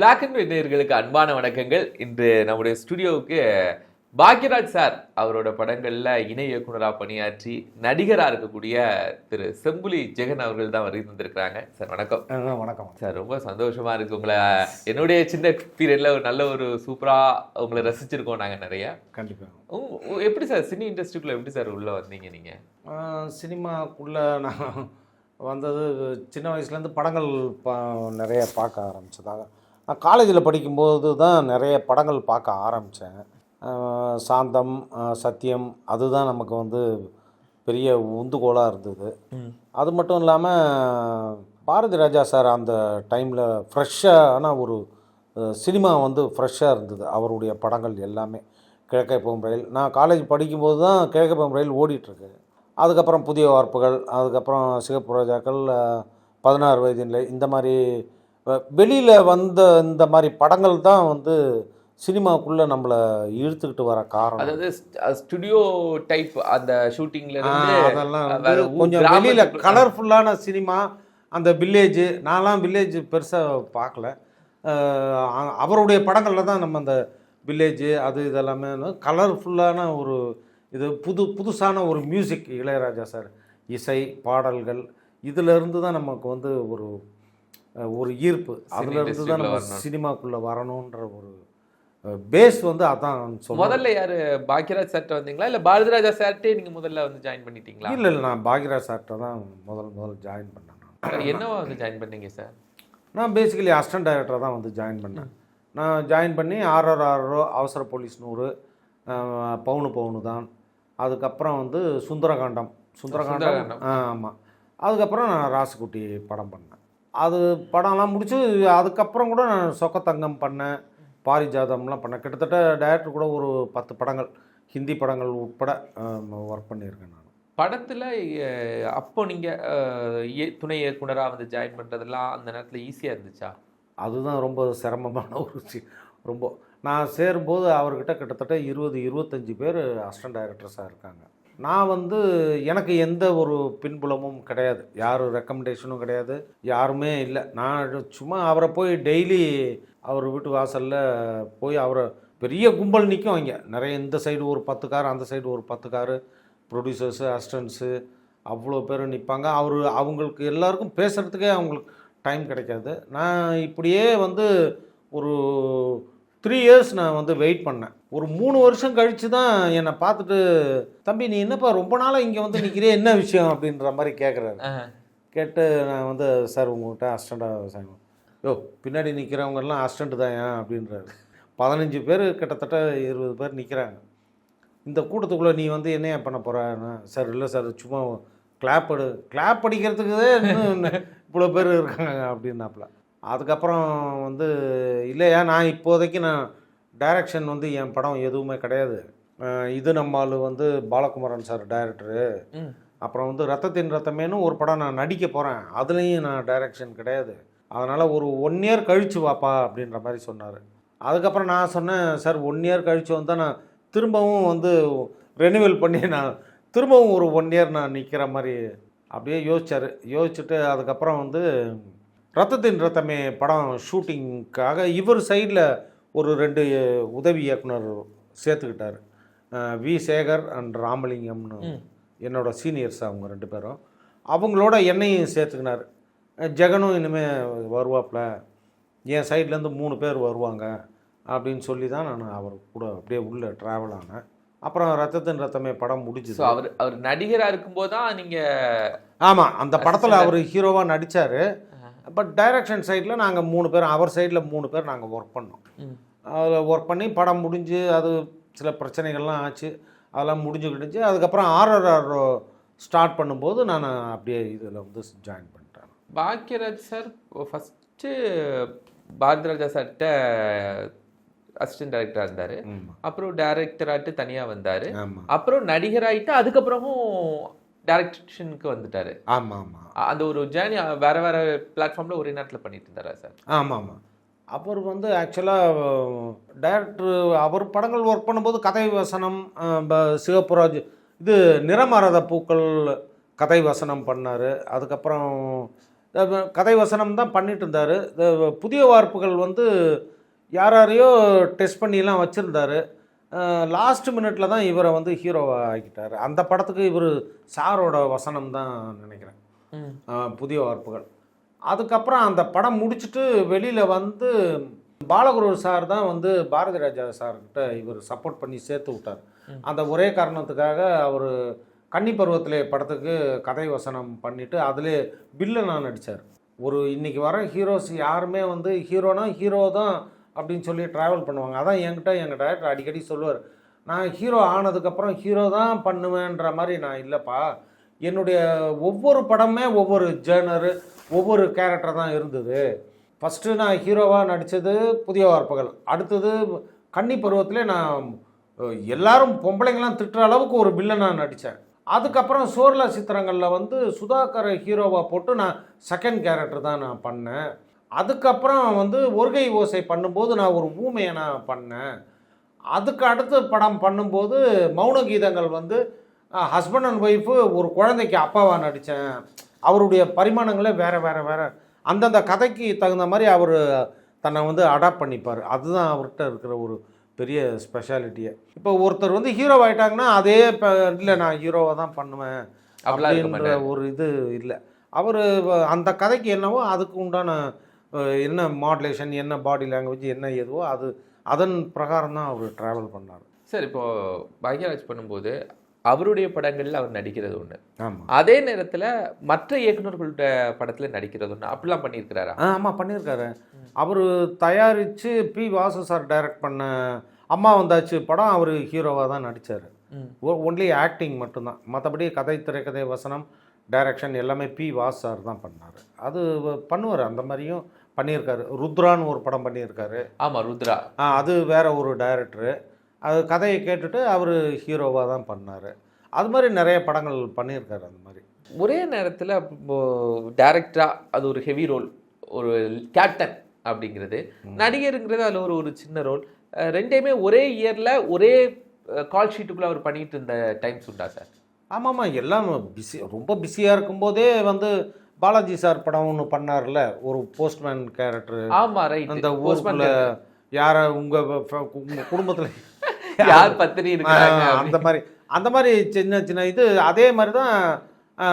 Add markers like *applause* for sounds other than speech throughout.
Black and white நேயர்களுக்கு அன்பான வணக்கங்கள். இன்று நம்முடைய ஸ்டுடியோவுக்கு பாக்யராஜ் சார் அவரோட படங்கள்ல இணை இயக்குனராக பணியாற்றி நடிகரா இருக்கக்கூடிய திரு செம்புலி ஜெகன் அவர்கள் தான் வருகை தந்திருக்கிறாங்க. சார் வணக்கம். வணக்கம். சார் ரொம்ப சந்தோஷமா இருக்கு. உங்களை என்னுடைய சின்ன பீரியட்ல ஒரு நல்ல ஒரு சூப்பரா உங்களை ரசிச்சிருக்கோம் நாங்க நிறைய. கண்டிப்பாக எப்படி சார் சினி இண்டஸ்ட்ரிக்குள்ள எப்படி சார் உள்ள வந்தீங்க நீங்க? சினிமாக்குள்ளே நான் வந்தது சின்ன வயசுலேருந்து படங்கள் பா நிறைய பார்க்க ஆரம்பிச்சதாக நான் காலேஜில் படிக்கும்போது தான் நிறைய படங்கள் பார்க்க ஆரம்பித்தேன். சாந்தம் சத்தியம் அதுதான் நமக்கு வந்து பெரிய உந்துகோலாக இருந்தது. அது மட்டும் இல்லாமல் பாரதி ராஜா சார் அந்த டைமில் ஃப்ரெஷ்ஷான ஒரு சினிமா வந்து ஃப்ரெஷ்ஷாக இருந்தது. அவருடைய படங்கள் எல்லாமே. கிழக்கை போகும் ரயில் நான் காலேஜ் படிக்கும்போது தான் கிழக்கை போகும் ரயில் ஓடிட்டுருக்கு. அதுக்கப்புறம் புதிய வார்ப்புகள் அதுக்கப்புறம் சிகப்பு ரோஜாக்கள் பதினாறு வயதில் இந்த மாதிரி வெளியில் வந்த இந்த மாதிரி படங்கள் தான் வந்து சினிமாக்குள்ளே நம்மளை இழுத்துக்கிட்டு வர காரணம். அதாவது ஸ்டுடியோ டைப் அந்த இருந்து அதெல்லாம் கொஞ்சம் வெளியில் கலர்ஃபுல்லான சினிமா அந்த வில்லேஜ் நான்லாம் வில்லேஜ் பெருசாக பார்க்கல அவருடைய படங்களில் தான் நம்ம அந்த வில்லேஜ் அது இதெல்லாமே கலர்ஃபுல்லான ஒரு இது புது புதுசான ஒரு மியூசிக் இளையராஜா சார் இசை பாடல்கள் இதிலிருந்து தான் நமக்கு வந்து ஒரு ஒரு ஈர்ப்பு. அதிலிருந்து தான் நம்ம. சினிமாக்குள்ளே வரணுன்ற ஒரு பேஸ் வந்து அதான் முதல்ல யாரு? பாக்யராஜ் சார்ட்ட வந்தீங்களா? இல்ல பாரதிராஜா சார்ட்டே நீங்க முதல்ல வந்து ஜாயின் பண்ணிட்டீங்களா? இல்லை இல்லை நான் பாக்யராஜ் சார்கிட்ட தான் முதல் முதல் ஜாயின் பண்ணேன் என்னவா வந்து ஜாயின் பண்ணீங்க சார் நான் பேசிக்கலி அசிஸ்டன்ட் டைரக்டராக தான் வந்து ஜாயின் பண்ணேன். நான் ஜாயின் பண்ணி ஆர்ஆர் ஆர்ஓ அவசர போலீஸ் நூறு பவுனு பவுனு தான். அதுக்கப்புறம் வந்து சுந்தரகாண்டம். சுந்தரகாண்டம் சுந்தரகாண்டம். ஆமாம் அதுக்கப்புறம் நான் ராசுக்குட்டி படம் பண்ணேன். அது படம்லாம் முடிச்சு அதுக்கப்புறம் கூட நான் சொக்கத்தங்கம் பண்ணேன் பாரிஜாதம்லாம் பண்ணேன். கிட்டத்தட்ட டைரக்டர் கூட ஒரு பத்து படங்கள் ஹிந்தி படங்கள் உட்பட ஒர்க் பண்ணியிருக்கேன் நான். படத்துல அப்போ நீங்க அஹ், இய- துணை இயக்குனரா வந்து ஜாயின் பண்றதெல்லாம் அந்த நேரத்துல ஈஸியா இருந்துச்சா? அதுதான் ரொம்ப சிரமமான ஒரு ரொம்ப நான் சேரும்போது அவர்கிட்ட கிட்டத்தட்ட இருபது இருபத்தஞ்சி பேர் அசிஸ்டன்ட் டைரக்டர்ஸாக இருக்காங்க. நான் வந்து எனக்கு எந்த ஒரு பின்புலமும் கிடையாது. யார் ரெக்கமெண்டேஷனும் கிடையாது. யாருமே இல்லை. நான் சும்மா அவரை போய் டெய்லி அவர் வீட்டு வாசலில் போய் அவரை பெரிய கும்பல் நிற்கும் இங்கே. நிறைய இந்த சைடு ஒரு பத்து கார் அந்த சைடு ஒரு பத்து காரு ப்ரொடியூசர்ஸு அசிஸ்டன்ஸு அவ்வளோ பேர் நிற்பாங்க அவர் அவங்களுக்கு எல்லாருக்கும் பேசுகிறதுக்கே அவங்களுக்கு டைம் கிடைக்காது. நான் இப்படியே வந்து ஒரு த்ரீ இயர்ஸ் நான் வந்து வெயிட் பண்ணேன். ஒரு மூணு வருஷம் கழித்து தான் என்னை பார்த்துட்டு தம்பி நீ என்னப்பா ரொம்ப நாளாக இங்கே வந்து நிற்கிறே என்ன விஷயம்? அப்படின்ற மாதிரி கேட்குறாரு கேட்டு நான் வந்து சார் உங்கள்கிட்ட அசிஸ்டண்ட்டாக செய்யணும் யோ பின்னாடி நிற்கிறவங்க எல்லாம் அசிஸ்டண்ட் தான் ஏன்? அப்படின்றாரு. பதினஞ்சு பேர் கிட்டத்தட்ட இருபது பேர் நிற்கிறாங்க இந்த கூட்டத்துக்குள்ளே நீ வந்து என்ன பண்ண போகிறேன்னா சார் இல்லை சார் சும்மா கிளாப் அடு கிளாப் அடிக்கிறதுக்கு இவ்வளோ பேர் இருக்காங்க அப்படின்னாப்புல. அதுக்கப்புறம் வந்து இல்லையா நான் இப்போதைக்கு நான் டைரக்ஷன் வந்து என் படம் எதுவுமே கிடையாது. இது நம்மால் வந்து பாலகுமாரன் சார் டைரக்டரு. அப்புறம் வந்து ரத்தத்தின் ரத்தமேனு ஒரு படம் நான் நடிக்க போகிறேன் அதுலேயும் நான் டைரக்ஷன் கிடையாது. அதனால் ஒரு ஒன் இயர் கழிச்சு வாப்பா அப்படின்ற மாதிரி சொன்னார். அதுக்கப்புறம் நான் சொன்னேன் சார் ஒன் இயர் கழிச்சு வந்தால் நான் திரும்பவும் வந்து ரெனிவல் பண்ணி நான் திரும்பவும் ஒரு ஒன் இயர் நான் நிற்கிற மாதிரி அப்படியே யோசிச்சார். யோசிச்சுட்டு அதுக்கப்புறம் வந்து ரத்தத்தின் ரத்தமே படம் ஷூட்டிங்க்காக இவர் சைடில் ஒரு ரெண்டு உதவி இயக்குனர் சேர்த்துக்கிட்டார். வி. சேகர் அண்ட் ராமலிங்கம்னு ம். என்னோட சீனியர்ஸ் அவங்க ரெண்டு பேரும். அவங்களோட என்னையும் சேர்த்துக்கினார். ஜெகனும் இனிமேல் வருவாப்புல. என் சைட்லேருந்து மூணு பேர் வருவாங்க அப்படின்னு சொல்லி தான் நான் அவர் கூட அப்படியே உள்ளே ட்ராவல் ஆனேன். அப்புறம் ரத்தத்தின் ரத்தமே படம் முடிஞ்சுது. அவர் அவர் நடிகரா இருக்கும்போது தான் நீங்க ஆமாம் அந்த படத்தில் அவர் ஹீரோவாக நடித்தார் பட் டைரக்ஷன் சைடில் நாங்கள் மூணு பேர் அவர் சைடில் மூணு பேர் நாங்கள் ஒர்க் பண்ணோம். அதில் ஒர்க் பண்ணி படம் முடிஞ்சு அது சில பிரச்சனைகள்லாம் ஆச்சு. அதெல்லாம் முடிஞ்சுக்கிட்டுச்சு அதுக்கப்புறம் ஆர்ஆர்ஆர் ஸ்டார்ட் பண்ணும்போது நான் அப்படியே இதில் வந்து ஜாயின் பண்ணிட்டேன். பாக்யராஜ் சார் ஃபஸ்ட்டு பாரதிராஜா சார்கிட்ட அசிஸ்டன்ட் டைரக்டரா இருந்தாரு. அப்புறம் டைரக்டராட்டு தனியா வந்தாரு. அப்புறம் நடிகராயிட்டு அதுக்கப்புறமும் டைரக்ஷனுக்கு வந்துட்டாரு. ஆமாம். ஆமாம் அந்த ஒரு ஜேர்னி வேற வேற பிளாட்ஃபார்ம்ல ஒரே நேரத்துல பண்ணிட்டு இருந்தாரா சார்? ஆமாம். ஆமாம் அவர் வந்து ஆக்சுவலாக டைரக்டர் அவர் படங்கள் ஒர்க் பண்ணும்போது கதை வசனம் சிவப்புராஜ் இது நிறமாறாத பூக்கள் கதை வசனம் பண்ணார். அதுக்கப்புறம் கதை வசனம் தான் பண்ணிட்டு இருந்தார். புதிய வார்ப்புகள் வந்து யார் யாரையோ டெஸ்ட் பண்ணிலாம் வச்சுருந்தாரு. லாஸ்ட் மினிட்ல தான் இவரை வந்து ஹீரோவை ஆக்கிட்டார். அந்த படத்துக்கு இவர் சாரோட வசனம் தான் நினைக்கிறேன். புதிய வார்ப்புகள். அதுக்கப்புறம் அந்த படம் முடிச்சுட்டு வெளியில் வந்து பாலகுரு சார் தான் வந்து பாரதி ராஜா சார்கிட்ட இவர் சப்போர்ட் பண்ணி சேர்த்து விட்டார். அந்த ஒரே காரணத்துக்காக அவர் கன்னி பருவத்திலே படத்துக்கு கதை வசனம் பண்ணிட்டு அதிலே வில்லனாக நடித்தார் ஒரு இன்னைக்கு வர ஹீரோஸ் யாருமே வந்து ஹீரோனா ஹீரோ தான் அப்படின்னு சொல்லி ட்ராவல் பண்ணுவாங்க. அதான் என்கிட்ட எங்கள் டேரக்டர் அடிக்கடி சொல்லுவார். நான் ஹீரோ ஆனதுக்கப்புறம் ஹீரோ தான் பண்ணுவேன்ற மாதிரி நான் இல்லைப்பா. என்னுடைய ஒவ்வொரு படமே ஒவ்வொரு ஜேர்னரு ஒவ்வொரு கேரக்டர் தான் இருந்தது. ஃபஸ்ட்டு நான் ஹீரோவாக நடித்தது புதிய வார்ப்புகள். அடுத்தது கன்னி பருவத்திலே நான் எல்லாரும் பொம்பளைங்களாம் திட்டுற அளவுக்கு ஒரு வில்லனாக நடித்தேன் அதுக்கப்புறம் சோர்லா சித்திரங்களில் வந்து சுதாகரை ஹீரோவாக போட்டு நான் செகண்ட் கேரக்டர் தான் நான் பண்ணேன். அதுக்கப்புறம் வந்து ஒருகை ஓசை பண்ணும்போது நான் ஒரு ஊமையை நான் பண்ணேன். அதுக்கு அடுத்து படம் பண்ணும்போது மௌன கீதங்கள் வந்து ஹஸ்பண்ட் அண்ட் ஒய்ஃபு ஒரு குழந்தைக்கு அப்பாவாக நடித்தேன். அவருடைய பரிமாணங்களே வேறு வேறு வேறு. அந்தந்த கதைக்கு தகுந்த மாதிரி அவர் தன்னை வந்து அடாப்ட் பண்ணிப்பார். அதுதான் அவர்கிட்ட இருக்கிற ஒரு பெரிய ஸ்பெஷாலிட்டியே இப்போ ஒருத்தர் வந்து ஹீரோ ஆயிட்டாங்கன்னா அதே இல்லை நான் ஹீரோவாக தான் பண்ணுவேன் அப்படின்ற ஒரு இது இல்லை. அவர் அந்த கதைக்கு என்னவோ அதுக்கு உண்டான என்ன மாடுலேஷன் என்ன பாடி லாங்குவேஜ் என்ன எதுவோ அது அதன் பிரகாரம் தான் அவர் ட்ராவல் பண்ணார் சார் இப்போ பாக்யராஜ் பண்ணும்போது அவருடைய படங்கள்ல அவர் நடிக்கிறது ஆமாம் அதே நேரத்துல மற்ற இயக்குனர்களோட படத்துல நடிக்கிறது ஒண்ணு. அப்படிலாம் பண்ணியிருக்கிறாரா? ஆ ஆமாம் பண்ணியிருக்காரு. அவர் தயாரித்து பி வாசு சார் டைரக்ட் பண்ண அம்மா வந்தாச்சு படம் அவர் ஹீரோவாக தான் நடித்தார். ஒன்லி ஆக்டிங் மட்டும்தான். மற்றபடி கதை திரைக்கதை வசனம் டைரக்ஷன் எல்லாமே பி வாஸ் சார் தான் பண்ணார். அது பண்ணுவார். அந்த மாதிரியும் பண்ணியிருக்காரு. ருத்ரான்னு ஒரு படம் பண்ணியிருக்காரு. ஆமா ருத்ரா. ஆ, அது வேற ஒரு டைரக்டரு அது கதையை கேட்டுட்டு அவர் ஹீரோவாக தான் பண்ணார். அது மாதிரி நிறைய படங்கள் பண்ணியிருக்காரு அந்த மாதிரி. ஒரே நேரத்துல டேரக்டரா அது ஒரு ஹெவி ரோல் ஒரு கேப்டன் அப்படிங்கிறது. நடிகருங்கிறது அதுல ஒரு ஒரு சின்ன ரோல் ரெண்டையுமே ஒரே இயர்ல ஒரே கால் ஷீட்டுக்குள்ள அவர் பண்ணிட்டு இருந்த டைம்ஸ் உண்டா சார்? ஆமாம்மா எல்லாம் பிஸி ரொம்ப பிஸியாக இருக்கும்போதே வந்து பாலாஜி சார் படம் ஒன்று பண்ணார்ல ஒரு போஸ்ட்மேன் கேரக்டர் ஆமா ரைட் அந்த ஊருக்குள்ள யார உங்க ஃப- உங்க குடும்பத்துல *laughs* யார் பத்தினி அந்த மாதிரி அந்த மாதிரி சின்ன சின்ன இது அதே மாதிரி தான்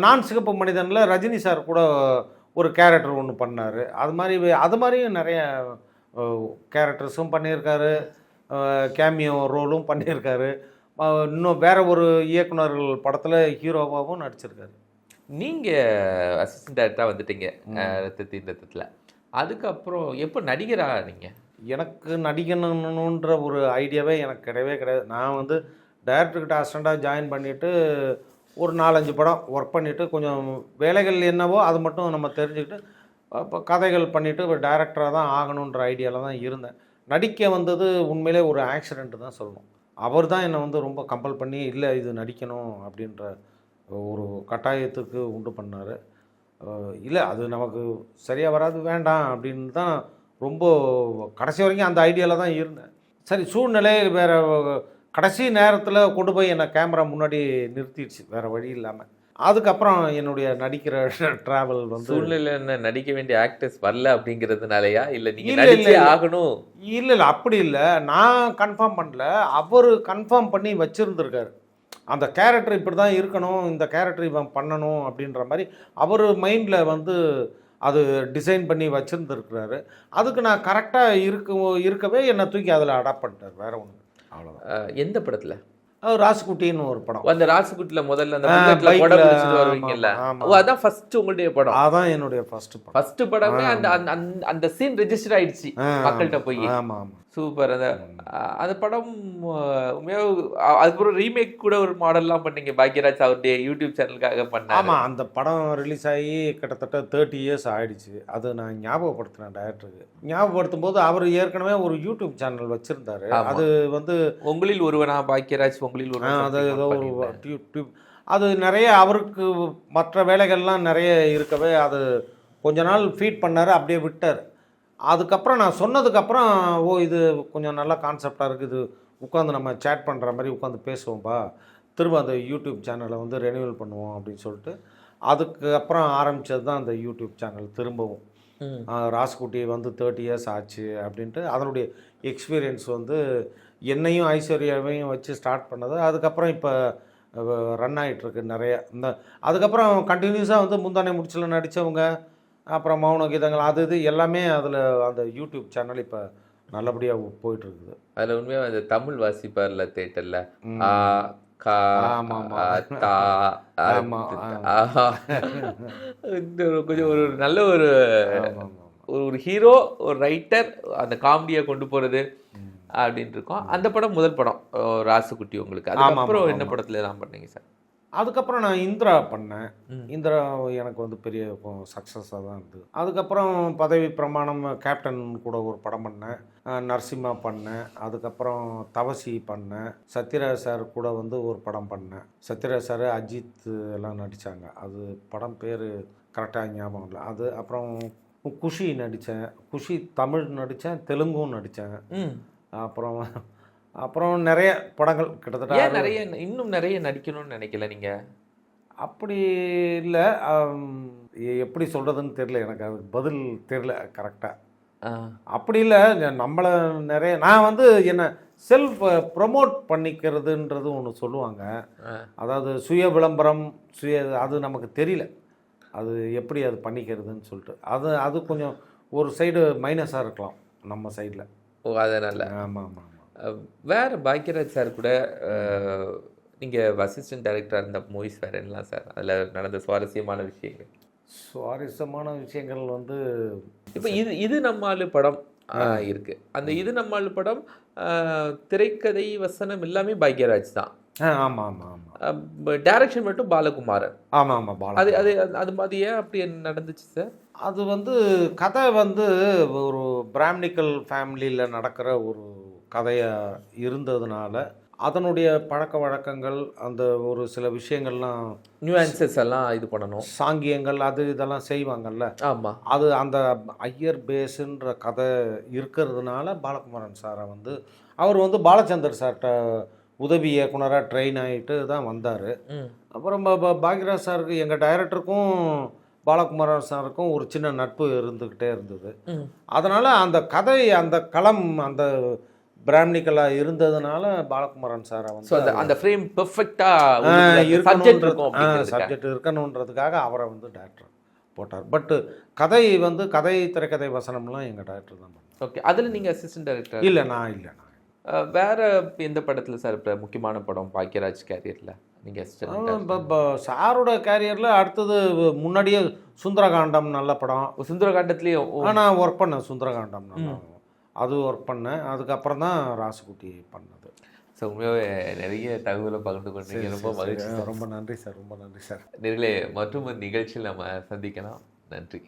நான் சிகப்பு மனிதனில் ரஜினி சார் கூட ஒரு கேரக்டர் ஒன்று பண்ணார். அது மாதிரி அது மாதிரியும் நிறைய கேரக்டர்ஸும் பண்ணியிருக்காரு. கேமியோ ரோலும் பண்ணியிருக்காரு. இன்னும் வேற ஒரு இயக்குனர்கள் படத்தில் ஹீரோவாகவும் நடிச்சிருக்காரு. நீங்க அசிஸ்டன்ட் டேரக்டரா வந்துட்டீங்க. அஹ், ரத்தத்தின் ரத்தத்துல அதுக்கப்புறம் எப்போ நடிகரா நீங்க? எனக்கு நடிக்கணுன்ற ஒரு ஐடியாவே எனக்கு கிடையவே கிடையாது. நான் வந்து டைரக்டர்கிட்ட அசிஸ்டண்ட்டாக ஜாயின் பண்ணிவிட்டு ஒரு நாலஞ்சு படம் ஒர்க் பண்ணிவிட்டு கொஞ்சம் வேலைகள் என்னவோ அது மட்டும் நம்ம தெரிஞ்சுக்கிட்டு இப்போ கதைகள் பண்ணிவிட்டு ஒரு டைரக்டராக தான் ஆகணுன்ற ஐடியாவில் தான் இருந்தேன். நடிக்க வந்தது உண்மையிலே ஒரு ஆக்சிடென்ட் தான் சொல்லணும். அவர் தான் என்னை வந்து ரொம்ப கம்பல் பண்ணி இல்லை இது நடிக்கணும் அப்படின்ற ஒரு கட்டாயத்துக்கு உண்டு பண்ணார். இல்லை அது நமக்கு சரியாக வராது வேண்டாம் அப்படின்னு தான் ரொம்ப கடைசி வரைக்கும் அந்த ஐடியாவில் தான் இருந்தேன். சரி சூழ்நிலை வேறு கடைசி நேரத்தில் கொண்டு போய் என்னை கேமரா முன்னாடி நிறுத்திடுச்சு வேறு வழி இல்லாமல் அதுக்கப்புறம் என்னுடைய நடிக்கிற *laughs* ட்ராவல் வந்து சூழ்நிலை என்ன நடிக்க வேண்டிய ஆக்டர்ஸ் வரல அப்படிங்கிறதுனாலயா? இல்ல நீங்க இல்ல, இல்ல, நடிச்சே இல்ல. ஆகணும். இல்லை இல்லை அப்படி இல்லை. நான் கன்ஃபார்ம் பண்ணல. அவர் கன்ஃபார்ம் பண்ணி வச்சுருந்துருக்காரு. அந்த கேரக்டர் இப்படி தான் இருக்கணும் இந்த கேரக்டர் இவன் பண்ணணும் அப்படின்ற மாதிரி அவர் மைண்டில் வந்து அது டிசைன் பண்ணி வச்சுருந்துருக்கிறாரு. அதுக்கு நான் கரெக்டாக இருக்க இருக்கவே என்னை தூக்கி அதில் அடாப்ட் பண்ணிட்டார் வேறு ஒன்று அவ்வளோதான் எந்த படத்தில்? ராசுகுட்டின்னு ஒரு படம். அந்த ராசுகுட்டில முதல்ல அந்த ஆமா, வருவீங்கல்ல. ஆமா. ஓ அதான் ஃபர்ஸ்ட் உங்களுடைய படம். அதான் என்னுடைய ஃபர்ஸ்ட் படம். ஃபர்ஸ்ட் படமே அந்த அந்த- சீன் ரெஜிஸ்டர் ஆயிடுச்சு மக்கள்கிட்ட போய். ஆமாம் ஆமாம் சூப்பர் அந்த அந்த படம் அதுக்கப்புறம் ரீமேக் கூட ஒரு மாடல்லாம் பண்ணீங்க. பாக்யராஜ் அவருடைய யூடியூப் சேனலுக்காக பண்ணாரு. ஆமாம் அந்த படம் ரிலீஸ் ஆகி கிட்டத்தட்ட தேர்ட்டி இயர்ஸ் ஆயிடுச்சு. அது நான் ஞாபகப்படுத்தினேன் டேரக்டருக்கு ஞாபகப்படுத்தும் போது அவர் ஏற்கனவே ஒரு யூடியூப் சேனல் வச்சுருந்தாரு. ஆமா. அது வந்து உங்களில் ஒருவனா பாக்யராஜ் ஆ, ஒருவன் அது ஏதோ ஒரு அது நிறைய அவருக்கு மற்ற வேலைகள்லாம் நிறைய இருக்கவே அது கொஞ்ச நாள் ஃபீட் பண்ணார் அப்படியே விட்டார். அதுக்கப்புறம் நான் சொன்னதுக்கப்புறம் ஓ இது கொஞ்சம் நல்ல கான்செப்டாக இருக்குது உட்காந்து நம்ம சேட் பண்ணுற மாதிரி உட்காந்து பேசுவோம்ப்பா திரும்ப அந்த யூடியூப் சேனலை வந்து ரெனியூவல் பண்ணுவோம் அப்படின்னு சொல்லிட்டு அதுக்கு அப்புறம் ஆரம்பித்தது தான் அந்த யூடியூப் சேனல் திரும்பவும். ராஸ்குட்டி வந்து தேர்ட்டி இயர்ஸ் ஆச்சு அப்படின்ட்டு அதனுடைய எக்ஸ்பீரியன்ஸ் வந்து என்னையும் ஐஸ்வர்யாவையும் வச்சு ஸ்டார்ட் பண்ணது. அதுக்கப்புறம் இப்போ ரன் ஆகிட்டுருக்கு நிறைய. இந்த அதுக்கப்புறம் கண்டினியூஸாக வந்து முந்தானை முடிச்சில் நடித்தவங்க அப்புறம் மௌன கீதங்கள் அது இது எல்லாமே அதில் அந்த யூடியூப் சேனல் இப்போ நல்லபடியாக போயிட்டுருக்குது. அதுல உண்மையா அந்த தமிழ் வாசிப்பார்ல தேட்டர்ல கா தா கொஞ்சம் ஒரு நல்ல ஒரு ஒரு ஹீரோ ஒரு ரைட்டர் அந்த காமெடியை கொண்டு போறது அப்படின்னு இருக்கும். அந்த படம் முதல் படம் ஓ, ராசுகுட்டி உங்களுக்கு. அதுக்கப்புறம். என்ன படத்துல எல்லாம் பண்ணீங்க சார்? அதுக்கப்புறம் நான் இந்திரா பண்ணேன். இந்திரா எனக்கு வந்து பெரிய சக்ஸஸாக தான் இருந்தது. அதுக்கப்புறம் பதவி பிரமாணம் கேப்டன் கூட ஒரு படம் பண்ணேன். நரசிம்மா பண்ணேன். அதுக்கப்புறம் தவசி பண்ணேன். சத்யராஜ் சார் கூட வந்து ஒரு படம் பண்ணேன். சத்யராஜ் சார் அஜித் எல்லாம் நடித்தாங்க அது படம் பேர் கரெக்டாக ஞாபகம் இல்லை. அது அப்புறம் குஷி நடித்தேன் குஷி தமிழ் நடித்தேன் தெலுங்கும் நடித்தேன். அப்புறம் அப்புறம் நிறைய படங்கள் கிட்டத்தட்ட ஏன் நிறைய இன்னும் நிறைய நடிக்கணும்னு நினைக்கல நீங்க? அப்படி இல்லை எப்படி சொல்கிறதுன்னு தெரில எனக்கு அதுக்கு பதில் தெரில கரெக்டாக. அப்படி இல்லை நம்மளை நிறைய நான் வந்து என்ன செல்ஃப் ப்ரொமோட் பண்ணிக்கிறதுன்றது ஒன்று சொல்லுவாங்க. அதாவது சுய விளம்பரம் சுய அது நமக்கு தெரியல. அது எப்படி அது பண்ணிக்கிறதுன்னு சொல்லிட்டு. அது அது கொஞ்சம் ஒரு சைடு மைனஸாக இருக்கலாம் நம்ம சைடில் ஓ அதனால ஆமாம் ஆமாம். வேற பாக்யராஜ் சார் கூட அஹ், நீங்க அசிஸ்டன்ட் டைரக்டராக இருந்த மூவிஸ் வேற என்னலாம் சார்? அதுல நடந்த சுவாரஸ்யமான விஷயங்கள். சுவாரஸ்யமான விஷயங்கள் வந்து இப்போ இது இது நம்மாலு படம் ஆஹ், இருக்கு. அந்த இது நம்மாலு படம் திரைக்கதை வசனம் எல்லாமே பாக்யராஜ் தான். ஆமாம் ஆமாம் ஆமாம் டைரக்ஷன் மட்டும் பாலகுமாரன். ஆமாம் ஆமாம் பாலா அது அது அது மாதிரி ஏன் அப்படி நடந்துச்சு சார்? அது வந்து கதை வந்து ஒரு பிராமணிக்கல் ஃபேமிலியில் நடக்கிற ஒரு கதையாக இருந்ததுனால அதனுடைய பழக்க வழக்கங்கள் அந்த ஒரு சில விஷயங்கள்லாம் நியூஆன்சஸ் எல்லாம் இது பண்ணணும். சாங்கியங்கள் அது இதெல்லாம் செய்வாங்கல்ல. ஆமா. அது அந்த ஐயர் பேஸுன்ற கதை இருக்கிறதுனால பாலகுமாரன் சாரை வந்து அவர் வந்து பாலச்சந்தர் சார்கிட்ட உதவி இயக்குனராக ட்ரெயின் ஆகிட்டு தான் வந்தார். அப்புறம் பாக்யராஜ் சாருக்கு எங்கள் டைரக்டருக்கும் பாலகுமாரன் சாருக்கும் ஒரு சின்ன நட்பு இருந்துக்கிட்டே இருந்தது. அதனால் அந்த கதை அந்த களம் அந்த பிராமணிக்கலாக இருந்ததுனால பாலகுமாரன் சாரை அந்த வந்து அந்த ஃப்ரேம் பெர்ஃபெக்டாக சப்ஜெக்ட் இருக்கும் சப்ஜெக்ட் இருக்கணுன்றதுக்காக அவரை வந்து டேரக்டர் போட்டார். பட்டு கதை வந்து கதை திரைக்கதை வசனம்லாம் எங்கள் டேரக்டர் தான் ஓகே அதில் நீங்கள் அசிஸ்டன்ட் டைரக்டர் இல்லை நான் இல்லை நான் வேற எந்த படத்துல சார் இப்போ முக்கியமான படம்? பாக்யராஜ் கேரியர்ல நீங்க அசிஸ்டன்ட் இப்போ சாரோட கேரியரில் அடுத்தது முன்னாடியே சுந்தரகாண்டம் நல்ல படம். சுந்தரகாண்டத்துலேயும் ஆனால் ஒர்க் பண்ணேன் சுந்தரகாண்டம் அது ஒர்க் பண்ணேன். அதுக்கப்புறம் தான் ராசுகுட்டி பண்ணது. ஸோ உண்மையாகவே நிறைய தகவலை பகிர்ந்து கொண்டீங்க. ரொம்ப மகிழ்ச்சி ரொம்ப நன்றி சார் ரொம்ப நன்றி சார். நேர்களே மற்றும் ஒரு நிகழ்ச்சியில் நம்ம சந்திக்கலாம். நன்றி.